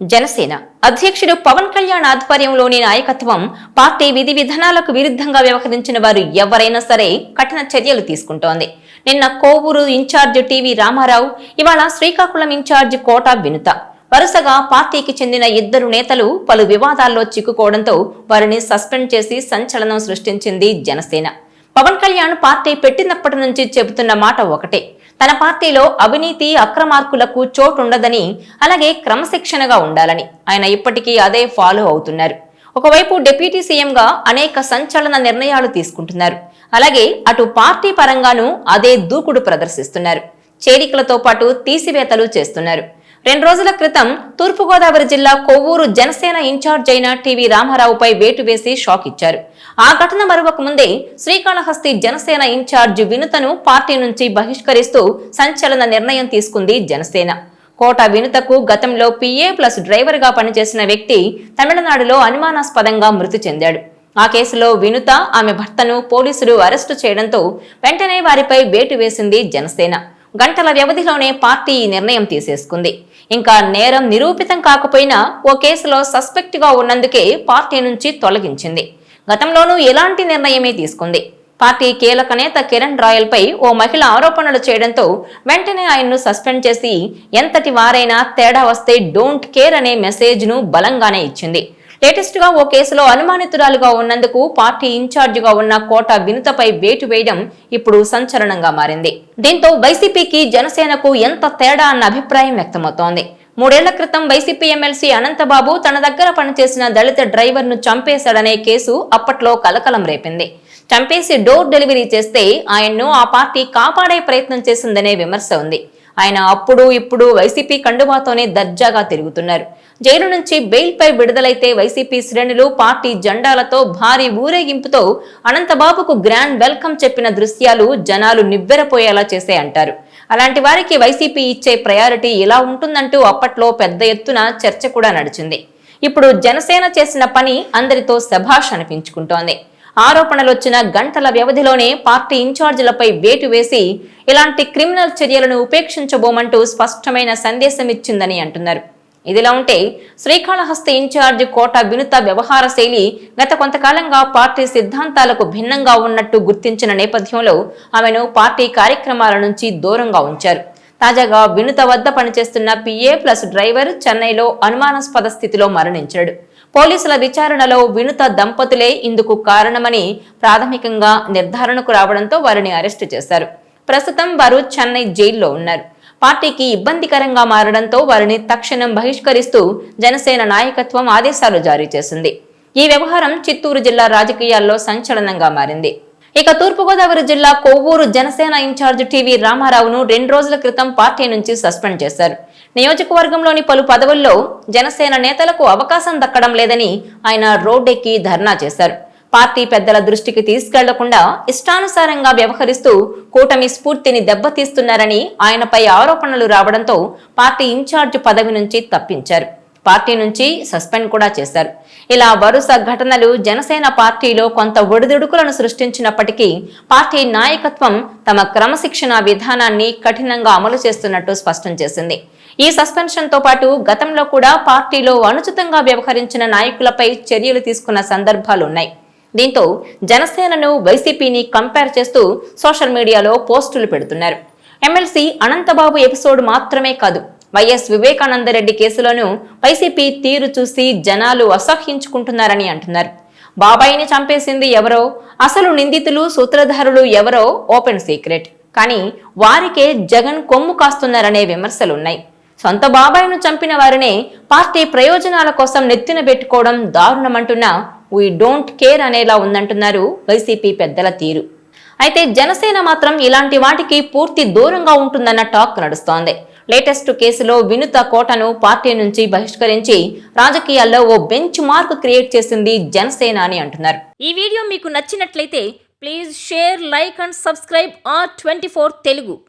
జనసేన అధ్యక్షుడు పవన్ కళ్యాణ్ ఆధ్వర్యంలోని నాయకత్వం పార్టీ విధి విధానాలకు విరుద్ధంగా వ్యవహరించిన వారు ఎవరైనా సరే కఠిన చర్యలు తీసుకుంటోంది. నిన్న కోవూరు ఇన్ఛార్జ్ టీవీ రామారావు ఇవాళ శ్రీకాకుళం ఇన్ఛార్జ్ కోట వినుత. వరుసగా పార్టీకి చెందిన ఇద్దరు నేతలు పలు వివాదాల్లో చిక్కుకోవడంతో వారిని సస్పెండ్ చేసి సంచలనం సృష్టించింది జనసేన. పవన్ కళ్యాణ్ పార్టీ పెట్టినప్పటి నుంచి చెబుతున్న మాట ఒకటే తన పార్టీలో అవినీతి అక్రమార్కులకు చోటుండదని అలాగే క్రమశిక్షణగా ఉండాలని ఆయన ఇప్పటికీ అదే ఫాలో అవుతున్నారు. ఒకవైపు డిప్యూటీ సీఎంగా అనేక సంచలన నిర్ణయాలు తీసుకుంటున్నారు. అలాగే అటు పార్టీ పరంగానూ అదే దూకుడు ప్రదర్శిస్తున్నారు. చేరికలతో పాటు తీసివేతలు చేస్తున్నారు. రెండు రోజుల క్రితం తూర్పుగోదావరి జిల్లా కొవ్వూరు జనసేన ఇన్ఛార్జ్ అయిన టీవీ రామారావుపై వేటు వేసి షాక్ ఇచ్చారు. ఆ ఘటన మరొక ముందే శ్రీకాళహస్తి జనసేన ఇన్ఛార్జ్ వినుతను పార్టీ నుంచి బహిష్కరిస్తూ సంచలన నిర్ణయం తీసుకుంది జనసేన. కోట వినుతకు గతంలో పిఏ ప్లస్ డ్రైవర్గా పనిచేసిన వ్యక్తి తమిళనాడులో అనుమానాస్పదంగా మృతి చెందాడు. ఆ కేసులో వినుత ఆమె భర్తను పోలీసులు అరెస్టు చేయడంతో వెంటనే వారిపై వేటు వేసింది జనసేన. గంటల వ్యవధిలోనే పార్టీ ఈ నిర్ణయం తీసేసుకుంది. ఇంకా నేరం నిరూపితం కాకపోయినా ఓ కేసులో సస్పెక్ట్గా ఉన్నందుకే పార్టీ నుంచి తొలగించింది. గతంలోనూ ఎలాంటి నిర్ణయమే తీసుకుంది. పార్టీ కీలక నేత కిరణ్ రాయల్ పై ఓ మహిళ ఆరోపణలు చేయడంతో వెంటనే ఆయన్ను సస్పెండ్ చేసి ఎంతటి వారైనా తేడా వస్తే డోంట్ కేర్ అనే మెసేజ్ను బలంగానే ఇచ్చింది. లేటెస్ట్గా ఓ కేసులో అనుమానితురాలుగా ఉన్నందుకు పార్టీ ఇన్ఛార్జిగా ఉన్న కోట వినుతపై వేటు వేయడం ఇప్పుడు సంచలనంగా మారింది. దీంతో వైసీపీకి జనసేనకు ఎంత తేడా అన్న అభిప్రాయం వ్యక్తమవుతోంది. మూడేళ్ళ క్రితం వైసీపీ ఎమ్మెల్సీ అనంతబాబు తన దగ్గర పనిచేసిన దళిత డ్రైవర్ను చంపేశాడనే కేసు అప్పట్లో కలకలం రేపింది. చంపేసి డోర్ డెలివరీ చేస్తే ఆయన్ను ఆ పార్టీ కాపాడే ప్రయత్నం చేసిందనే విమర్శ ఉంది. ఆయన అప్పుడు ఇప్పుడు వైసీపీ కండువాతోనే దర్జాగా తిరుగుతున్నారు. జైలు నుంచి బెయిల్పై విడుదలైతే వైసీపీ శ్రేణులు పార్టీ జెండాలతో భారీ ఊరేగింపుతో అనంతబాబుకు గ్రాండ్ వెల్కమ్ చెప్పిన దృశ్యాలు జనాలు నివ్వెరపోయేలా చేసే అంటారు అలాంటి వారికి వైసీపీ ఇచ్చే ప్రయారిటీ ఇలా ఉంటుందంటూ అప్పట్లో పెద్ద ఎత్తున చర్చ కూడా నడిచింది. ఇప్పుడు జనసేన చేసిన పని అందరితో శభాష్ అనిపించుకుంటోంది. ఆరోపణలు వచ్చిన గంటల వ్యవధిలోనే పార్టీ ఇన్ఛార్జీలపై వేటు వేసి ఇలాంటి క్రిమినల్ చర్యలను ఉపేక్షించబోమంటూ స్పష్టమైన సందేశం ఇచ్చిందని అంటున్నారు. ఇదిలా ఉంటే శ్రీకాళహస్తి ఇన్ఛార్జ్ కోట వినుత వ్యవహార శైలి గత కొంతకాలంగా పార్టీ సిద్ధాంతాలకు భిన్నంగా ఉన్నట్టు గుర్తించిన నేపథ్యంలో ఆమెను పార్టీ కార్యక్రమాల నుంచి దూరంగా ఉంచారు. తాజాగా వినుత వద్ద పనిచేస్తున్న పిఏ ప్లస్ డ్రైవర్ చెన్నైలో అనుమానాస్పద స్థితిలో మరణించాడు. పోలీసుల విచారణలో వినుత దంపతులే ఇందుకు కారణమని ప్రాథమికంగా నిర్ధారణకు రావడంతో వారిని అరెస్టు చేశారు. ప్రస్తుతం వారు చెన్నై జైల్లో ఉన్నారు. పార్టీకి ఇబ్బందికరంగా మారడంతో వారిని తక్షణం బహిష్కరిస్తూ జనసేన నాయకత్వం ఆదేశాలు జారీ చేసింది. ఈ వ్యవహారం చిత్తూరు జిల్లా రాజకీయాల్లో సంచలనంగా మారింది. ఇక తూర్పుగోదావరి జిల్లా కొవ్వూరు జనసేన ఇన్ఛార్జ్ టీవీ రామారావును రెండు రోజుల క్రితం పార్టీ నుంచి సస్పెండ్ చేశారు. నియోజకవర్గంలోని పలు పదవుల్లో జనసేన నేతలకు అవకాశం దక్కడం లేదని ఆయన రోడ్డెక్కి ధర్నా చేశారు. పార్టీ పెద్దల దృష్టికి తీసుకెళ్ళకుండా ఇష్టానుసారంగా వ్యవహరిస్తూ కూటమి స్ఫూర్తిని దెబ్బతీస్తున్నారని ఆయనపై ఆరోపణలు రావడంతో పార్టీ ఇన్ఛార్జ్ పదవి నుంచి తప్పించారు. పార్టీ నుంచి సస్పెండ్ కూడా చేశారు. ఇలా వరుస ఘటనలు జనసేన పార్టీలో కొంత ఒడిదుడుకులను సృష్టించినప్పటికీ పార్టీ నాయకత్వం తమ క్రమశిక్షణ విధానాన్ని కఠినంగా అమలు చేస్తున్నట్టు స్పష్టం చేసింది. ఈ సస్పెన్షన్తో పాటు గతంలో కూడా పార్టీలో అనుచితంగా వ్యవహరించిన నాయకులపై చర్యలు తీసుకున్న సందర్భాలున్నాయి దీంతో జనసేనను వైసీపీని కంపేర్ చేస్తూ సోషల్ మీడియాలో పోస్టులు పెడుతున్నారు. ఎమ్మెల్సీ అనంతబాబు ఎపిసోడ్ మాత్రమే కాదు వైఎస్ వివేకానందరెడ్డి కేసులోనూ వైసీపీ తీరు చూసి జనాలు అసహ్యించుకుంటున్నారని అంటున్నారు. బాబాయిని చంపేసింది ఎవరో అసలు నిందితులు సూత్రధారులు ఎవరో ఓపెన్ సీక్రెట్. కానీ వారికే జగన్ కొమ్ము కాస్తున్నారనే విమర్శలున్నాయి. సొంత బాబాయిను చంపిన వారినే పార్టీ ప్రయోజనాల కోసం నెత్తిన పెట్టుకోవడం దారుణమంటున్న వీ డోంట్ కేర్ అనేలా ఉందంటున్నారు వైసీపీ పెద్దల తీరు. అయితే జనసేన మాత్రం ఇలాంటి వాటికి పూర్తి దూరంగా ఉంటుందన్న టాక్ నడుస్తోంది. లేటెస్ట్ కేసులో వినుత కోటను పార్టీ నుంచి బహిష్కరించి రాజకీయాల్లో ఓ బెంచ్ మార్క్ క్రియేట్ చేసింది జనసేన అని అంటున్నారు. ఈ వీడియో మీకు నచ్చినట్లయితే please share like and subscribe R twenty Telugu.